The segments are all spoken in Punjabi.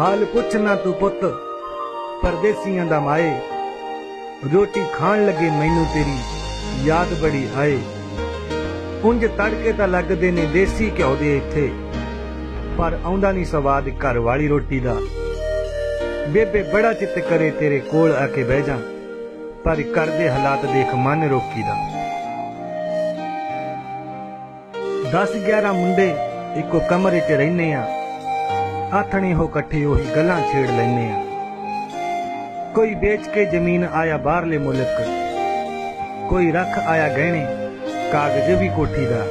ਹਾਲ ਪੁੱਛ ਨਾ ਤੂੰ ਪੁੱਤ, ਪਰਦੇਸੀਆਂ ਦਾ ਮਾਏ। ਰੋਟੀ ਖਾਣ ਲੱਗੇ ਮੈਨੂੰ ਤੇਰੀ ਯਾਦ ਬੜੀ ਆਏ ਉਂਝ ਤੜਕੇ ਤਾਂ ਲੱਗਦੇ ਨੇ ਦੇਸੀ ਘਿਓ ਦੇ ਇੱਥੇ, ਪਰ ਆਉਂਦਾ ਨਹੀਂ ਸਵਾਦ ਘਰ ਵਾਲੀ ਰੋਟੀ ਦਾ। ਬੇਬੇ ਬੜਾ ਚਿੱਤ ਕਰੇ ਤੇਰੇ ਕੋਲ ਆ ਕੇ ਬਹਿ ਜਾ, ਪਰ ਘਰ ਦੇ ਹਾਲਾਤ ਦੇਖ ਮਨ ਰੋਕੀ ਦਾ। 10 11 ਮੁੰਡੇ ਇੱਕੋ ਕਮਰੇ 'ਚ ਰਹਿੰਦੇ ਆ। ਆਥਣੇ ਹੋ ਇਕੱਠੇ ਉਹੀ ਗੱਲਾਂ ਛੇੜ ਲੈਨੇ ਆ। ਕੋਈ ਵੇਚ ਕੇ ਜ਼ਮੀਨ ਆਇਆ ਬਾਹਰਲੇ ਮੁਲਕ, ਕੋਈ ਰੱਖ ਆਇਆ ਗਹਿਣੇ, ਕਾਗਜ਼ ਵੀ ਕੋਠੀ ਦਾ।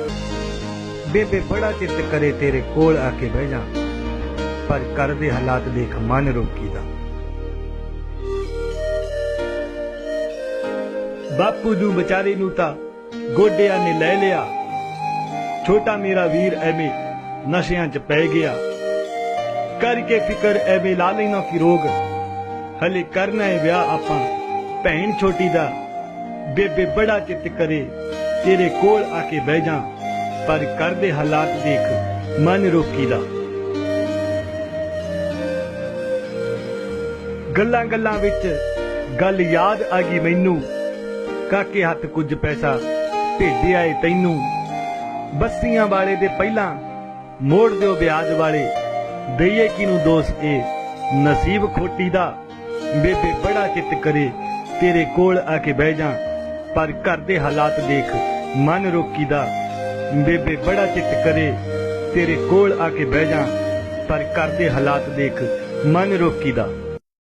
ਬੇਬੇ ਬੜਾ ਚਿੱਤ ਕਰੇ ਤੇਰੇ ਕੋਲ ਆ ਕੇ ਬਹਿ ਜਾ, ਪਰ ਘਰ ਦੇ ਹਾਲਾਤ ਦੇਖ ਮਨ ਰੋਕੀ ਦਾ। ਬਾਪੂ ਨੂੰ ਵਿਚਾਰੇ ਨੂੰ ਤਾਂ ਗੋਡਿਆਂ ਨੇ ਲੈ ਲਿਆ। ਛੋਟਾ ਮੇਰਾ ਵੀਰ ਐਵੇਂ ਨਸ਼ਿਆਂ 'ਚ ਪੈ ਗਿਆ। ਕਰਕੇ ਫਿਕਰ ਐਵੇਂ ਲਾ ਲੈਣਾ ਕਿ ਰੋਗ। ਹਲੇ ਕਰਨਾ ਹੈ ਵਿਆਹ ਆਪਾਂ। ਭੈਣ ਛੋਟੀ ਦਾ ਬੇਬੇ ਬੜਾ ਚਿੱਤ ਕਰੇ। ਤੇਰੇ ਕੋਲ ਆ ਕੇ ਬਹਿ ਜਾ। ਪਰ ਕਰ ਹਾਲਾਤ ਦੇਖ, ਮਨ ਰੋਕੀ ਗੱਲਾਂ ਗੱਲਾਂ ਵਿੱਚ ਗੱਲ ਯਾਦ ਆ ਗਈ ਮੈਨੂੰ। ਕਾਕੇ ਹੱਥ ਕੁਝ ਪੈਸਾ ਭੇਜਿਆ ਏ ਤੈਨੂੰ। ਬੱਸੀਆਂ ਵਾਲੇ ਦੇ ਪਹਿਲਾਂ ਮੋੜ ਦਿਓ ਵਿਆਜ ਵਾਲੇ। ਦਈਏ ਕਿਨੂੰ ਦੋਸ ਏ ਨਸੀਬ ਖੋਟੀ ਦਾ ਬੇਬੇ ਬੜਾ ਚਿੱਤ ਕਰੇ, ਤੇਰੇ ਕੋਲ ਆ ਕੇ ਬਹਿ ਜਾ, ਪਰ ਘਰ ਦੇ ਹਾਲਾਤ ਦੇਖ, ਮਨ ਰੋਕੀ ਦਾ ਬੇਬੇ ਬੜਾ ਚਿੱਤ ਕਰੇ, ਤੇਰੇ ਕੋਲ ਆ ਕੇ ਬਹਿ ਜਾ, ਪਰ ਘਰ ਦੇ ਹਾਲਾਤ ਦੇਖ, ਮਨ ਰੋਕੀ ਦਾ।